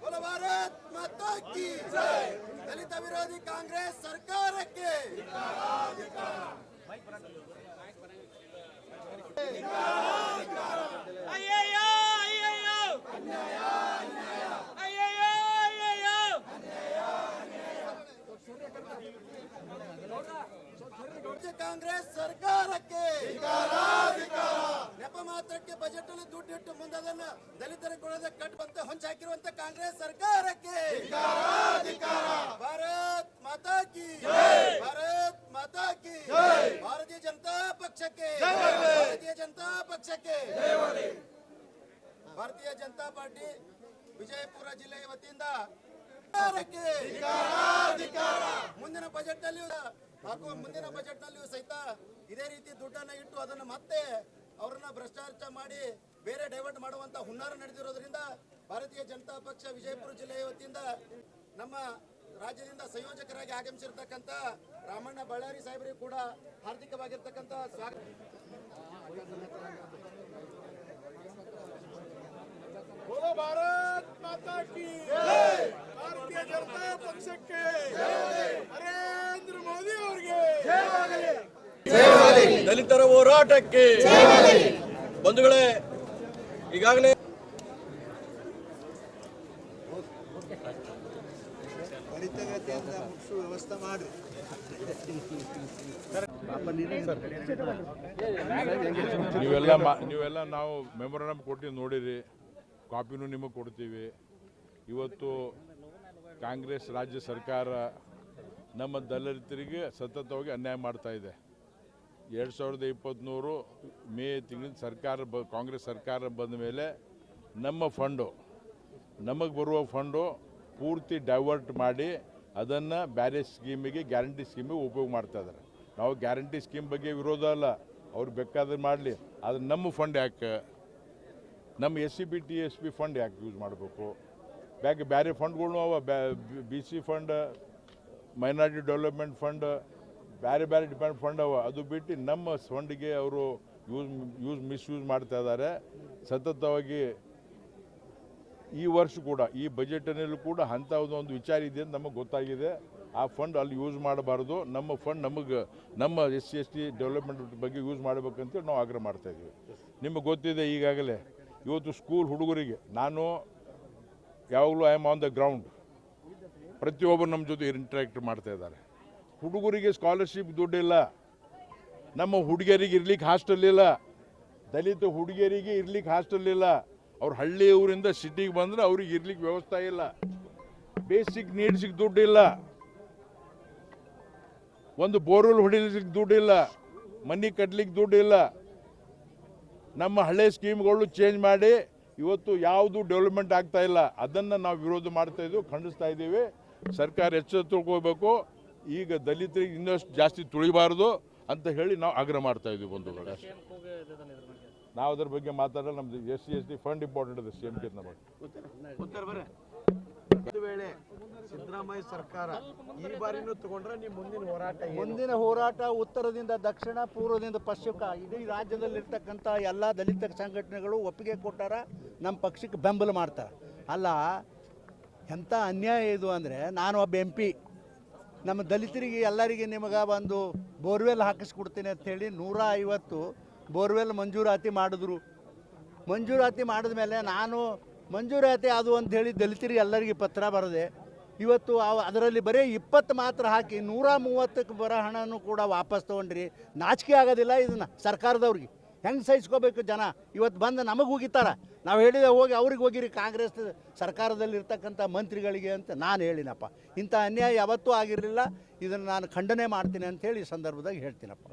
बोलो भारत माता की दलित विरोधी कांग्रेस ಸರ್ಕಾರಕ್ಕೆ ಅಯ್ಯಯ್ಯೋ ಅಯ್ಯಯ್ಯೋ ಅಯ್ಯಯ್ಯೋ ಅಯ್ಯಯ್ಯೋ ರಾಜ್ಯ ಕಾಂಗ್ರೆಸ್ ಸರ್ಕಾರಕ್ಕೆ ನೆಪ ಮಾತ್ರಕ್ಕೆ ಬಜೆಟ್ ಅಲ್ಲಿ ದುಡ್ಡು ಇಟ್ಟು ಮುಂದದನ್ನ ದಲಿತರ ಕೊಡದ ಕಟ್ಟುವಂತ ಹೊಂಚ ಹಾಕಿರುವಂತ ಕಾಂಗ್ರೆಸ್ ಸರ್ಕಾರಕ್ಕೆ. ಭಾರತ್ ಮಾತಾ ಕಿ. ಭಾರತ್ ಮಾತಾ ಕಿ. ಭಾರತೀಯ ಜನತಾ ಪಕ್ಷಕ್ಕೆ. ಭಾರತೀಯ ಜನತಾ ಪಕ್ಷಕ್ಕೆ. ಭಾರತೀಯ ಜನತಾ ಪಾರ್ಟಿ ವಿಜಯಪುರ ಜಿಲ್ಲೆಯ ವತಿಯಿಂದ ಮುಂದಿನ ಬಜೆಟ್ನಲ್ಲಿ ಹಾಗೂ ಮುಂದಿನ ಬಜೆಟ್ ನಲ್ಲಿಯೂ ಸಹಿತ ಇದೇ ರೀತಿ ದುಡ್ಡನ್ನ ಇಟ್ಟು ಅದನ್ನ ಮತ್ತೆ ಅವ್ರನ್ನ ಭ್ರಷ್ಟಾಚಾರ ಮಾಡಿ ಬೇರೆ ಡೈವರ್ಟ್ ಮಾಡುವಂತ ಹುನ್ನಾರ ನಡೆದಿರೋದ್ರಿಂದ ಭಾರತೀಯ ಜನತಾ ಪಕ್ಷ ವಿಜಯಪುರ ಜಿಲ್ಲೆಯ ವತಿಯಿಂದ ನಮ್ಮ ರಾಜ್ಯದಿಂದ ಸಂಯೋಜಕರಾಗಿ ಆಗಮಿಸಿರ್ತಕ್ಕಂಥ ರಾಮಣ್ಣ ಬಳ್ಳಾರಿ ಸಾಹೇಬರಿಗೂ ಕೂಡ ಹಾರ್ದಿಕವಾಗಿರ್ತಕ್ಕಂಥ ಸ್ವಾಗತ. ಭಾರತ್ ಮಾತಾ ಕಿ ಭಾರತೀಯ ಜನತಾ ಪಕ್ಷಕ್ಕೆ ನರೇಂದ್ರ ಮೋದಿ ಅವರಿಗೆ. ದಲಿತರ ಹೋರಾಟಕ್ಕೆ. ಬಂಧುಗಳೇ ಈಗಾಗಲೇ ನೀವೆಲ್ಲ ಮಾಡಿ ನೀವೆಲ್ಲ ನಾವು ಮೆಮೊರಂಡಮ್ ಕೊಟ್ಟು ನೋಡಿರಿ ಕಾಪಿನೂ ನಿಮಗೆ ಕೊಡ್ತೀವಿ. ಇವತ್ತು ಕಾಂಗ್ರೆಸ್ ರಾಜ್ಯ ಸರ್ಕಾರ ನಮ್ಮ ದಲಿತರಿಗೆ ಸತತವಾಗಿ ಅನ್ಯಾಯ ಮಾಡ್ತಾ ಇದೆ. ಎರಡು ಸಾವಿರದ ಇಪ್ಪತ್ತ್ಮೂರು ಮೇ ತಿಂಗಳ ಸರ್ಕಾರ ಬ, ಕಾಂಗ್ರೆಸ್ ಸರ್ಕಾರ ಬಂದ ಮೇಲೆ ನಮ್ಮ ಫಂಡು, ನಮಗೆ ಬರುವ ಫಂಡು ಪೂರ್ತಿ ಡೈವರ್ಟ್ ಮಾಡಿ ಅದನ್ನು ಬೇರೆ ಸ್ಕೀಮಿಗೆ, ಗ್ಯಾರಂಟಿ ಸ್ಕೀಮಿಗೆ ಉಪಯೋಗ ಮಾಡ್ತಾ ಇದ್ದಾರೆ ನಾವು ಗ್ಯಾರಂಟಿ ಸ್ಕೀಮ್ ಬಗ್ಗೆ ವಿರೋಧ ಅಲ್ಲ, ಅವ್ರು ಬೇಕಾದ್ರೆ ಮಾಡಲಿ, ಆದರೆ ನಮ್ಮ ಫಂಡ್ ಯಾಕೆ? ನಮ್ಮ S C B, T S B fund ಯಾಕೆ ಯೂಸ್ ಮಾಡಬೇಕು? ಯಾಕೆ ಬೇರೆ ಫಂಡ್ಗಳು ಅವ B C fund, minority development fund ಬೇರೆ ಬೇರೆ ಡಿಪೆಂಡ್ ಫಂಡ್ ಅವ. ಅದು ಬಿಟ್ಟು ನಮ್ಮ ಫಂಡ್ಗೆ ಅವರು ಯೂಸ್ ಯೂಸ್, ಮಿಸ್ಯೂಸ್ ಮಾಡ್ತಾ ಇದ್ದಾರೆ. ಸತತವಾಗಿ ಈ ವರ್ಷ ಕೂಡ, ಈ ಬಜೆಟ್ನಲ್ಲೂ ಕೂಡ ಅಂಥ ಒಂದು ವಿಚಾರ ಇದೆ ಅಂತ ನಮಗೆ ಗೊತ್ತಾಗಿದೆ. ಆ ಫಂಡ್ ಅಲ್ಲಿ ಯೂಸ್ ಮಾಡಬಾರ್ದು. ನಮ್ಮ ಫಂಡ್ ನಮಗೆ, ನಮ್ಮ S C, S T development ಬಗ್ಗೆ ಯೂಸ್ ಮಾಡಬೇಕಂತೇಳಿ ನಾವು ಆಗ್ರಹ ಮಾಡ್ತಾ ಇದ್ದೀವಿ. ನಿಮಗೆ ಗೊತ್ತಿದೆ ಈಗಾಗಲೇ, ಇವತ್ತು ಸ್ಕೂಲ್ ಹುಡುಗರಿಗೆ, ನಾನು ಯಾವಾಗಲೂ I am on the ground ಪ್ರತಿಯೊಬ್ಬರು ನಮ್ಮ ಜೊತೆ ಇಂಟ್ರಾಕ್ಟ್ ಮಾಡ್ತಾ ಇದ್ದಾರೆ. ಹುಡುಗರಿಗೆ ಸ್ಕಾಲರ್ಶಿಪ್ ದುಡ್ಡಿಲ್ಲ. ನಮ್ಮ ಹುಡುಗಿಯರಿಗೆ ಇರ್ಲಿಕ್ಕೆ ಹಾಸ್ಟೆಲ್ ಇಲ್ಲ. ದಲಿತ ಹುಡುಗಿಯರಿಗೆ ಇರ್ಲಿಕ್ಕೆ ಹಾಸ್ಟೆಲ್ ಇಲ್ಲ. ಅವ್ರು ಹಳ್ಳಿ ಊರಿಂದ ಸಿಟಿಗೆ ಬಂದ್ರೆ ಅವ್ರಿಗೆ ಇರ್ಲಿಕ್ಕೆ ವ್ಯವಸ್ಥೆ ಇಲ್ಲ. ಬೇಸಿಕ್ ನೀಡ್ಸಿಗೆ ದುಡ್ಡಿಲ್ಲ. ಒಂದು ಬೋರ್ವೆಲ್ ಹೊಡಿಲಿಕ್ಕೆ ದುಡ್ಡಿಲ್ಲ. ಮನೆ ಕಟ್ಲಿಕ್ಕೆ ದುಡ್ಡಿಲ್ಲ. ನಮ್ಮ ಹಳೆ ಸ್ಕೀಮ್ಗಳು ಚೇಂಜ್ ಮಾಡಿ ಇವತ್ತು ಯಾವುದು ಡೆವಲಪ್ಮೆಂಟ್ ಆಗ್ತಾ ಇಲ್ಲ. ಅದನ್ನು ನಾವು ವಿರೋಧ ಮಾಡ್ತಾ ಇದ್ದೀವಿ ಖಂಡಿಸ್ತಾ ಇದ್ದೀವಿ. ಸರ್ಕಾರ ಎಚ್ಚರ ತಿಳ್ಕೋಬೇಕು ಈಗ ದಲಿತರಿಗೆ ಇನ್ನಷ್ಟು ಜಾಸ್ತಿ ತುಳಿಬಾರದು ಅಂತ ಹೇಳಿ ನಾವು ಆಗ್ರಹ ಮಾಡ್ತಾ ಇದ್ದೀವಿ ಬಂಧುಗಳೇ ನಾವು ಅದ್ರ ಬಗ್ಗೆ ಮಾತಾಡಲ್ಲ ನಮ್ದು S C S T fund important ಇದೆ ಸಿ ಎಂ ಕೆ ನಮಗೆ ಒಂದು ವೇಳೆ ಸಿದ್ದರಾಮಯ್ಯ ಸರ್ಕಾರ ಈ ಬಾರಿನೂ ತಗೊಂಡ್ರೆ ನಿಮ್ಮ ಮುಂದಿನ ಹೋರಾಟ? ಮುಂದಿನ ಹೋರಾಟ ಉತ್ತರದಿಂದ ದಕ್ಷಿಣ ಪೂರ್ವದಿಂದ ಪಶ್ಚಿಮ ಇಡೀ ರಾಜ್ಯದಲ್ಲಿರ್ತಕ್ಕಂಥ ಎಲ್ಲ ದಲಿತ ಸಂಘಟನೆಗಳು ಒಪ್ಪಿಗೆ ಕೊಟ್ಟಾರ ನಮ್ಮ ಪಕ್ಷಕ್ಕೆ ಬೆಂಬಲ ಮಾಡ್ತಾರೆ. ಅಲ್ಲ ಎಂಥ ಅನ್ಯಾಯ ಇದು ಅಂದರೆ ನಾನು ಒಬ್ಬ ಎಂ ಪಿ. ನಮ್ಮ ದಲಿತರಿಗೆ ಎಲ್ಲರಿಗೆ ನಿಮಗೆ ಒಂದು ಬೋರ್ವೆಲ್ ಹಾಕಿಸ್ಕೊಡ್ತೀನಿ ಅಂಥೇಳಿ ನೂರ ಐವತ್ತು ಬೋರ್ವೆಲ್ ಮಂಜೂರಾತಿ ಮಾಡಿದ್ರು. ಮಂಜೂರಾತಿ ಮಾಡಿದ ಮೇಲೆ ನಾನು ಮಂಜೂರಾತಿ ಅದು ಅಂಥೇಳಿ ದಲಿತರಿಗೆ ಎಲ್ಲರಿಗೆ ಪತ್ರ ಬರದೆ. ಇವತ್ತು ಅದರಲ್ಲಿ ಬರೀ ಇಪ್ಪತ್ತು ಮಾತ್ರ ಹಾಕಿ ನೂರ ಮೂವತ್ತಕ್ಕೆ ಬರೋ ಹಣನೂ ಕೂಡ ವಾಪಸ್ ತೊಗೊಂಡ್ರಿ. ನಾಚಿಕೆ ಆಗೋದಿಲ್ಲ ಇದನ್ನು ಸರ್ಕಾರದವ್ರಿಗೆ. ಹೆಂಗೆ ಸಹಿಸ್ಕೋಬೇಕು ಜನ? ಇವತ್ತು ಬಂದು ನಮಗೆ ಹೋಗಿತ್ತಾರ ನಾವು ಹೇಳಿದೆ ಹೋಗಿ ಅವ್ರಿಗೆ ಹೋಗಿರಿ ಕಾಂಗ್ರೆಸ್ ಸರ್ಕಾರದಲ್ಲಿ ಇರ್ತಕ್ಕಂಥ ಮಂತ್ರಿಗಳಿಗೆ ಅಂತ ನಾನು ಹೇಳಿನಪ್ಪ. ಇಂಥ ಅನ್ಯಾಯ ಯಾವತ್ತೂ ಆಗಿರಲಿಲ್ಲ. ಇದನ್ನು ನಾನು ಖಂಡನೆ ಮಾಡ್ತೀನಿ ಅಂತೇಳಿ ಈ ಸಂದರ್ಭದಾಗ ಹೇಳ್ತೀನಪ್ಪ.